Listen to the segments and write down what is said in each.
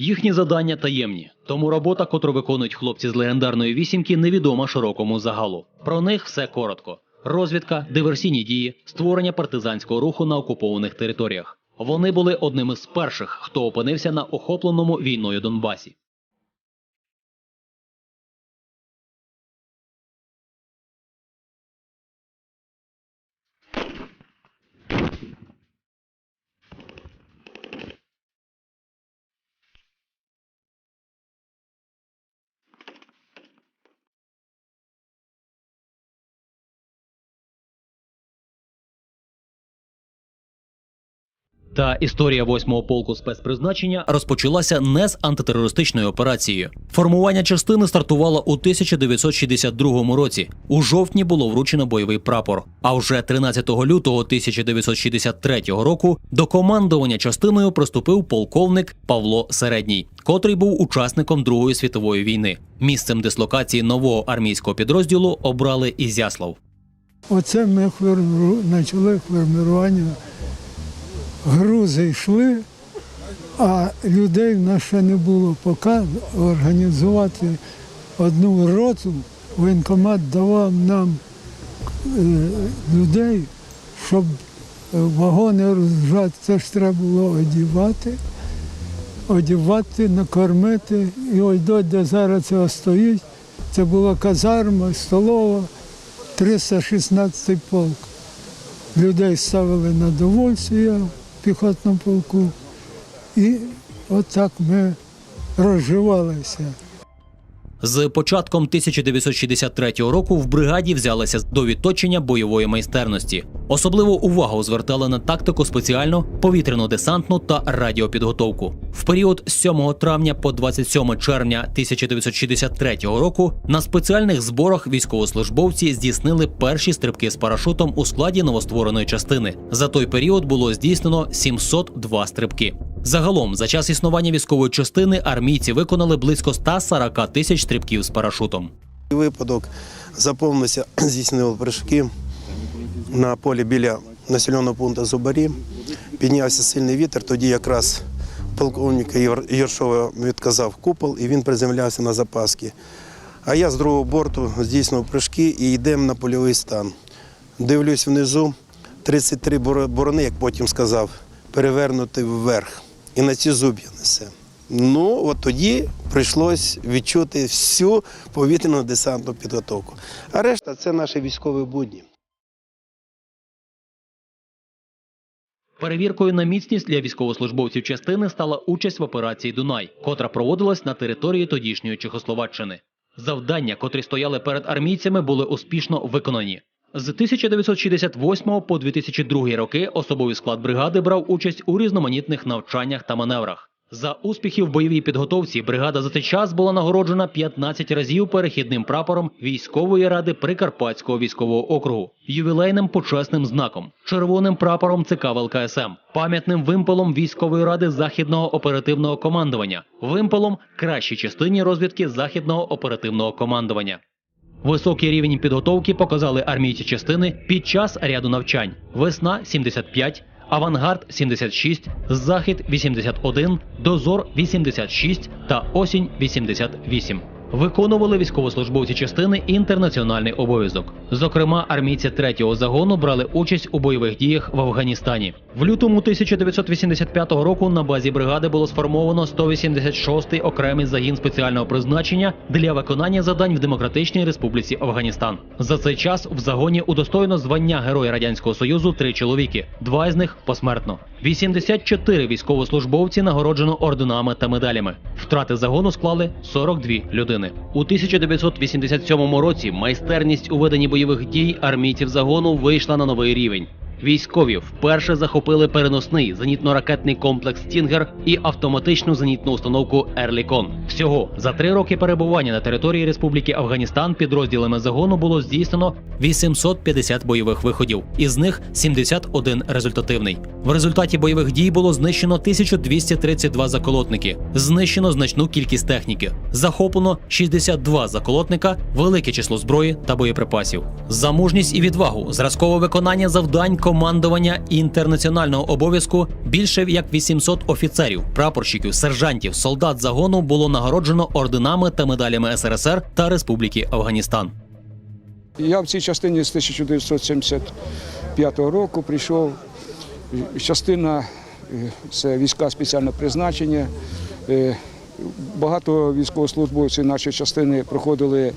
Їхні завдання таємні, тому робота, котру виконують хлопці з легендарної вісімки, невідома широкому загалу. Про них все коротко: розвідка, диверсійні дії, створення партизанського руху на окупованих територіях. Вони були одними з перших, хто опинився на охопленому війною Донбасі. Та історія 8-го полку спецпризначення розпочалася не з антитерористичної операції. Формування частини стартувало у 1962 році. У жовтні було вручено бойовий прапор. А вже 13 лютого 1963 року до командування частиною приступив полковник Павло Середній, котрий був учасником Другої світової війни. Місцем дислокації нового армійського підрозділу обрали Ізяслав. Оце ми почали формування. Грузи йшли, а людей в нас ще не було. Поки організувати одну роту, воєнкомат давав нам е, людей, щоб е, вагони розгружати. Це ж треба було одівати, одівати, накормити. І ось до, де зараз це стоїть, це була казарма, столова, 316 полк. Людей ставили на довольствие в піхотному полку. І отак ми розживалися. З початком 1963 року в бригаді взялися до відточення бойової майстерності. Особливу увагу звертали на тактику спеціальну, повітряно-десантну та радіопідготовку. В період з 7 травня по 27 червня 1963 року на спеціальних зборах військовослужбовці здійснили перші стрибки з парашутом у складі новоствореної частини. За той період було здійснено 702 стрибки. Загалом, за час існування військової частини армійці виконали близько 140 тисяч стрибків з парашутом. Випадок заповнився, здійснили прыжки на полі біля населеного пункту Зубарі. Піднявся сильний вітер, тоді якраз полковник Єр- Єршова відказав купол і він приземлявся на запаски. А я з другого борту здійснив прыжки і йдемо на польовий стан. Дивлюсь внизу, 33 боро- борони, як потім сказав, перевернути вверх. І на ці зуб'я несе. Ну, от тоді прийшлось відчути всю повітряну десантну підготовку. А решта це наші військові будні. Перевіркою на міцність для військовослужбовців частини стала участь в операції Дунай, котра проводилась на території тодішньої Чехословаччини. Завдання, котрі стояли перед армійцями, були успішно виконані. З 1968 по 2002 роки особовий склад бригади брав участь у різноманітних навчаннях та маневрах. За успіхи в бойовій підготовці бригада за цей час була нагороджена 15 разів перехідним прапором військової ради Прикарпатського військового округу, ювілейним почесним знаком, червоним прапором ЦК ВЛКСМ, пам'ятним вимпелом військової ради західного оперативного командування, вимпелом кращій частині розвідки західного оперативного командування. Високий рівень підготовки показали армійці частини під час ряду навчань: весна 75, авангард 76, захід 81, дозор 86 та осінь 88. Виконували військовослужбовці частини інтернаціональний обов'язок. Зокрема, армійці третього загону брали участь у бойових діях в Афганістані. В лютому 1985 року на базі бригади було сформовано 186-й окремий загін спеціального призначення для виконання завдань в Демократичній Республіці Афганістан. За цей час в загоні удостоєно звання Героя Радянського Союзу три чоловіки, два з них посмертно. 84 військовослужбовці нагороджено орденами та медалями. Втрати загону склали 42 людини. У 1987 році майстерність у веденні бойових дій армійців загону вийшла на новий рівень. Військові вперше захопили переносний зенітно-ракетний комплекс Стінгер і автоматичну зенітну установку Ерлікон. Всього за три роки перебування на території Республіки Афганістан підрозділами загону було здійснено 850 бойових виходів, із них 71 результативний. В результаті бойових дій було знищено 1232 заколотники, знищено значну кількість техніки, захоплено 62 заколотника, велике число зброї та боєприпасів. За мужність і відвагу, зразкове виконання завдань командування інтернаціонального обов'язку більше як 800 офіцерів, прапорщиків, сержантів, солдат загону було нагороджено орденами та медалями СРСР та Республіки Афганістан. Я в цій частині з 1975 року прийшов. Частина е, це війська спеціального призначення. Е, Багато військовослужбовців нашої частини проходили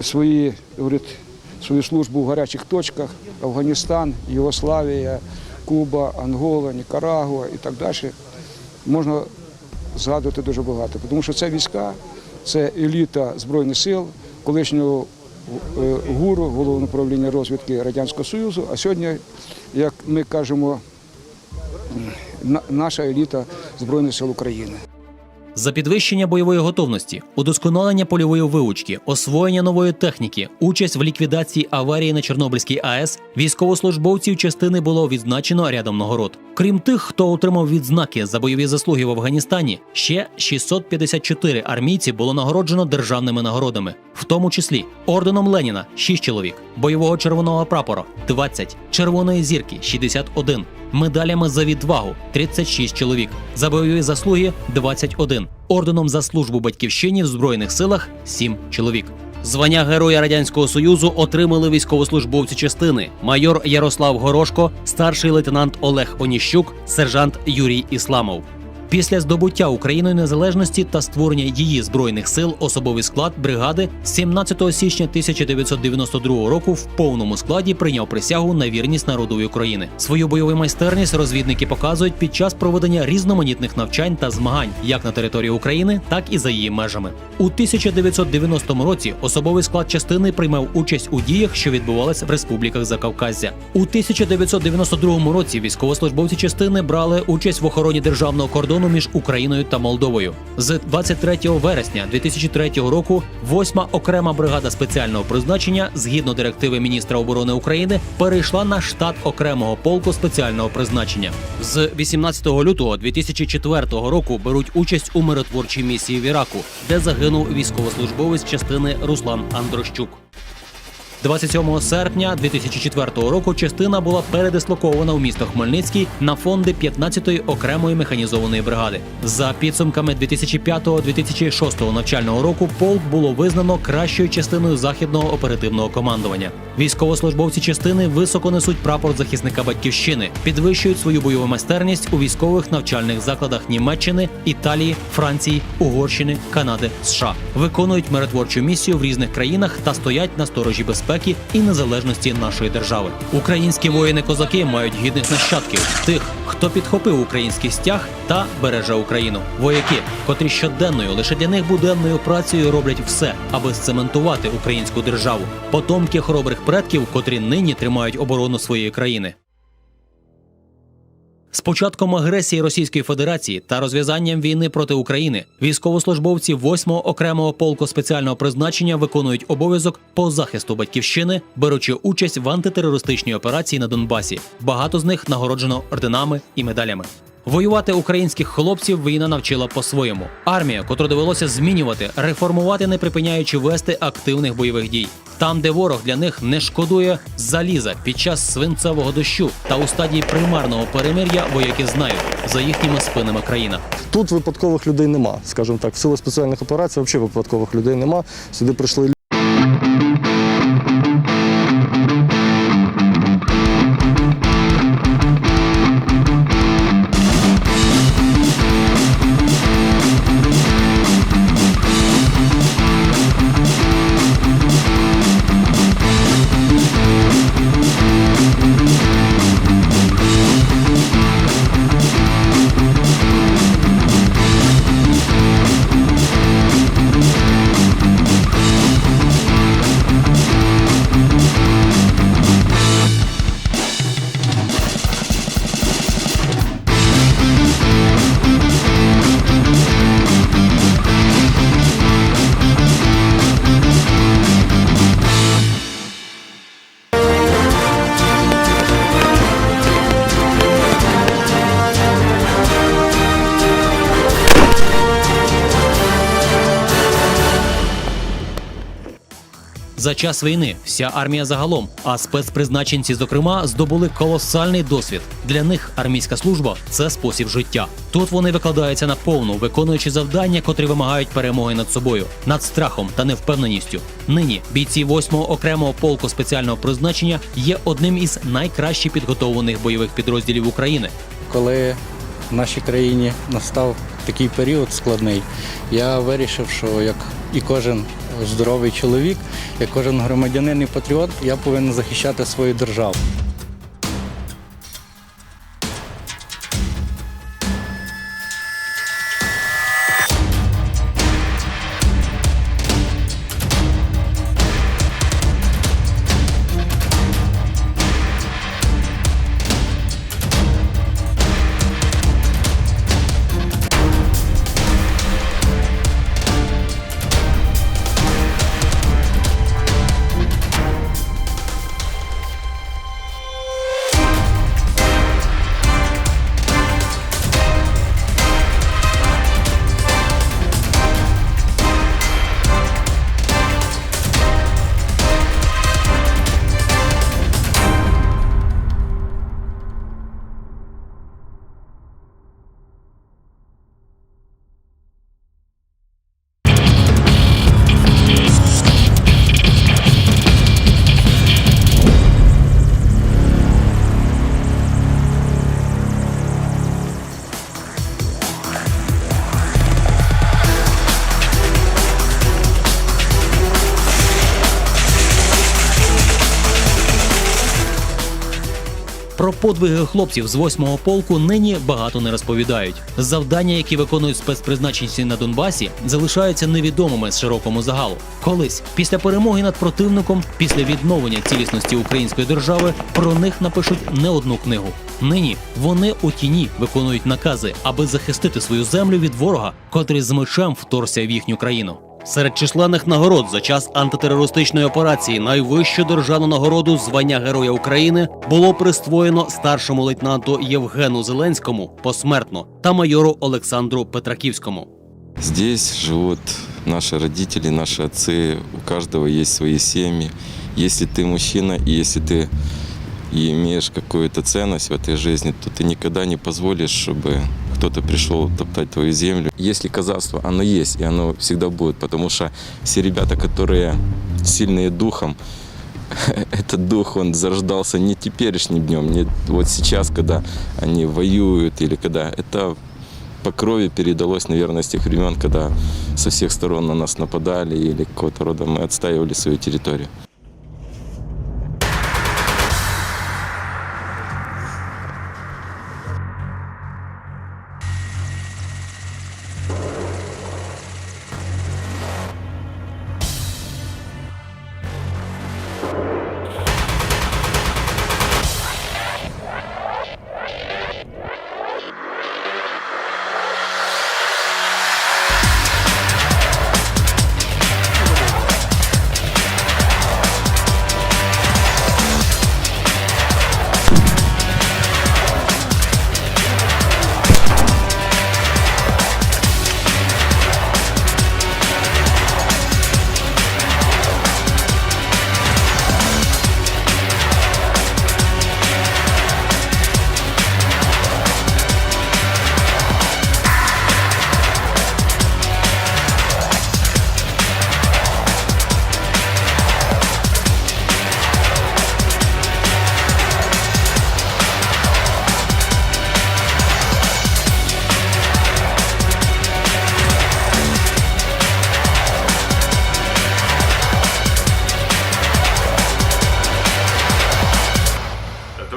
свої, говорить, свою службу в гарячих точках Афганістан, Югославія, Куба, Ангола, Нікарагуа і так далі. Можна згадувати дуже багато, тому що це війська, це еліта Збройних сил, колишнього е, ГУРу, головного управління розвідки Радянського Союзу, а сьогодні, як ми кажемо, наша еліта Збройних сил України. За підвищення бойової готовності, удосконалення польової виучки, освоєння нової техніки, участь в ліквідації аварії на Чорнобильській АЕС, військовослужбовців частини було відзначено рядом нагород. Крім тих, хто отримав відзнаки за бойові заслуги в Афганістані, ще 654 армійці було нагороджено державними нагородами, в тому числі орденом Леніна 6 чоловік, бойового червоного прапора 20, червоної зірки 61, медалями за відвагу 36 чоловік, за бойові заслуги 21, орденом за службу батьківщині в збройних силах 7 чоловік. Звання Героя Радянського Союзу отримали військовослужбовці частини: майор Ярослав Горошко, старший лейтенант Олег Оніщук, сержант Юрій Ісламов. Після здобуття Україною незалежності та створення її збройних сил особовий склад бригади 17 січня 1992 року в повному складі прийняв присягу на вірність народові України. Свою бойову майстерність розвідники показують під час проведення різноманітних навчань та змагань як на території України, так і за її межами. У 1990 році особовий склад частини приймав участь у діях, що відбувалися в республіках Закавказя. У 1992 році військовослужбовці частини брали участь в охороні державного кордону між Україною та Молдовою. З 23 вересня 2003 року 8-ма окрема бригада спеціального призначення, згідно директиви міністра оборони України, перейшла на штат окремого полку спеціального призначення. З 18 лютого 2004 року беруть участь у миротворчій місії в Іраку, де загинув військовослужбовець частини Руслан Андрощук. 27 серпня 2004 року частина була передислокована в місто Хмельницький на фонди 15-ї окремої механізованої бригади. За підсумками 2005-2006 навчального року полк було визнано кращою частиною західного оперативного командування. Військовослужбовці частини високо несуть прапор захисника батьківщини, підвищують свою бойову майстерність у військових навчальних закладах Німеччини, Італії, Франції, Угорщини, Канади, США, виконують миротворчу місію в різних країнах та стоять на сторожі безпеки і незалежності нашої держави. Українські воїни-козаки мають гідних нащадків, тих, хто підхопив український стяг та береже Україну. Вояки, котрі щоденною, лише для них буденною працею роблять все, аби сцементувати українську державу. Потомки хоробрих предків, котрі нині тримають оборону своєї країни. З початком агресії Російської Федерації та розв'язанням війни проти України військовослужбовці 8-го окремого полку спеціального призначення виконують обов'язок по захисту батьківщини, беручи участь в антитерористичній операції на Донбасі. Багато з них нагороджено орденами і медалями. Воювати українських хлопців війна навчила по-своєму. Армія, котру довелося змінювати, реформувати, не припиняючи вести активних бойових дій. Там, де ворог для них не шкодує заліза під час свинцевого дощу та у стадії примарного перемир'я вояки знають за їхніми спинами країна. Тут випадкових людей нема, скажімо так. В силах спеціальних операцій взагалі випадкових людей нема. Сюди прийшли За час війни вся армія загалом, а спецпризначенці, зокрема, здобули колосальний досвід. Для них армійська служба це спосіб життя. Тут вони викладаються на повну, виконуючи завдання, котрі вимагають перемоги над собою, над страхом та невпевненістю. Нині бійці 8-го окремого полку спеціального призначення є одним із найкраще підготовлених бойових підрозділів України. коли в нашій країні настав такий період складний, я вирішив, що як і кожен здоровий чоловік, як кожен громадянин і патріот, я повинен захищати свою державу. Подвиги хлопців з 8-го полку нині багато не розповідають. Завдання, які виконують спецпризначенці на Донбасі, залишаються невідомими з широкому загалу. Колись, після перемоги над противником, після відновлення цілісності української держави, про них напишуть не одну книгу. Нині вони у тіні виконують накази, аби захистити свою землю від ворога, котрий з мечем вторгся в їхню країну. Серед численних нагород за час антитерористичної операції найвищу державну нагороду звання Героя України було присвоєно старшому лейтенанту Євгену Зеленському посмертно та майору Олександру Петраківському. Здесь живут наши родители, наши отцы. У каждого есть свои семьи. Если ты мужчина и если ты и имеешь какую-то ценность в этой жизни, то ты никогда не позволишь, чтобы кто-то пришел топтать твою землю. Если казахство, оно есть, и оно всегда будет, потому что все ребята, которые сильные духом, этот дух, он зарождался не теперешним днем, не вот сейчас, когда они воюют, или когда это по крови передалось, наверное, с тех времен, когда со всех сторон на нас нападали или какого-то рода мы отстаивали свою территорию.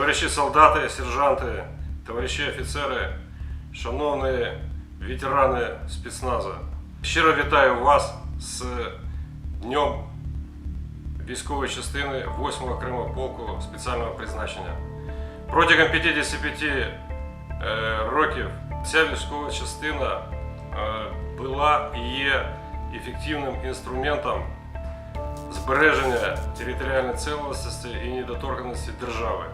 Товариші солдати, сержанти, товариші офіцери, шановні ветерани спецназу. Щиро вітаю вас з Днем військової частини 8-го окремого полку спеціального призначення. Протягом 55 е, років ця військова частина е, була і є ефективним інструментом збереження територіальної цілісності і недоторканості держави.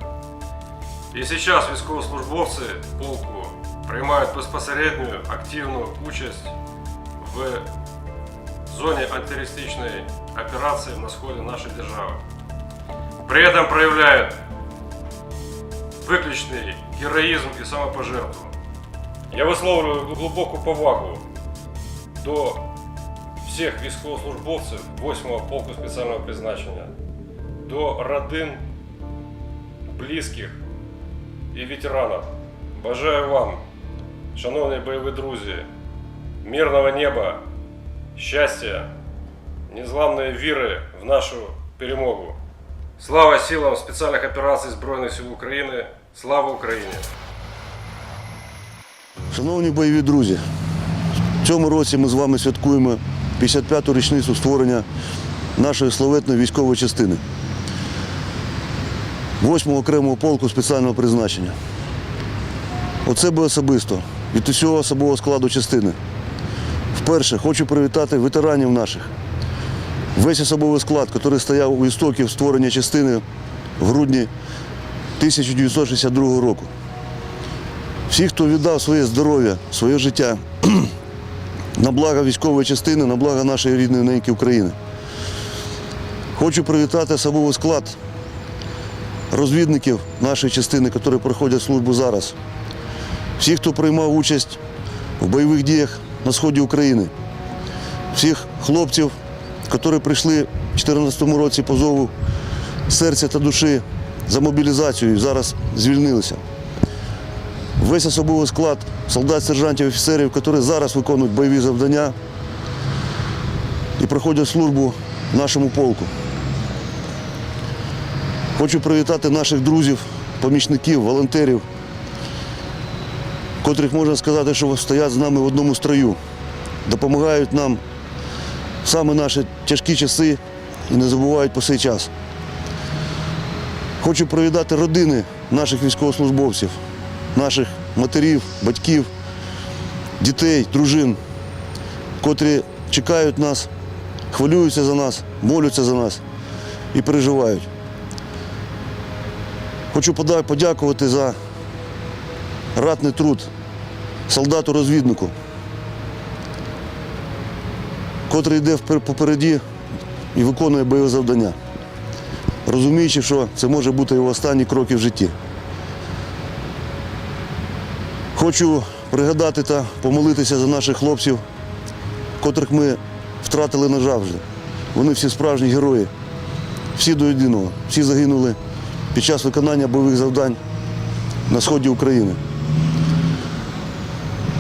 І зараз військовослужбовці полку приймають безпосередню активну участь в зоні антитерористичної операции на сходе нашей державы. При этом проявляют виключний героїзм і самопожертву. Я висловлюю глибоку повагу до всіх військовослужбовців 8-го полку спеціального призначення, до родин, близьких і ветеранів. Бажаю вам, шановні бойові друзі, мирного неба, щастя, незламної віри в нашу перемогу. Слава силам спеціальних операцій Збройних сил України! Слава Україні! Шановні бойові друзі, в цьому році ми з вами святкуємо 55-ту річницю створення нашої славетної військової частини 8-го окремого полку спеціального призначення. Оце би особисто від усього особового складу частини. Вперше хочу привітати ветеранів наших. Весь особовий склад, який стояв у істоків створення частини в грудні 1962 року. Всі, хто віддав своє здоров'я, своє життя на благо військової частини, на благо нашої рідної неньки України. Хочу привітати особовий склад розвідників нашої частини, які проходять службу зараз. Всіх, хто приймав участь в бойових діях на сході України. Всіх хлопців, які прийшли в 2014 році по зову серця та душі за мобілізацію і зараз звільнилися весь особовий склад солдат, сержантів, офіцерів, які зараз виконують бойові завдання і проходять службу в нашому полку. Хочу привітати наших друзів, помічників, волонтерів, котрих можна сказати, що стоять з нами в одному строю, допомагають нам саме наші тяжкі часи і не забувають по цей час. Хочу привітати родини наших військовослужбовців, наших матерів, батьків, дітей, дружин, котрі чекають нас, хвилюються за нас, молються за нас і переживають. Хочу подякувати за ратний труд солдату-розвіднику, котрий йде попереді і виконує бойове завдання, розуміючи, що це може бути його останні кроки в житті. Хочу пригадати та помолитися за наших хлопців, котрих ми втратили назавжди. Вони всі справжні герої, всі до єдиного, всі загинули під час виконання бойових завдань на сході України.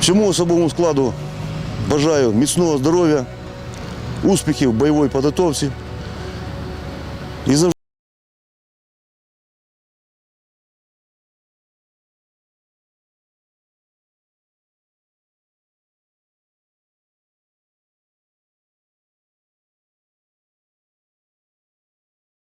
Всьому особовому складу бажаю міцного здоров'я, успіхів в бойовій підготовці і завжди.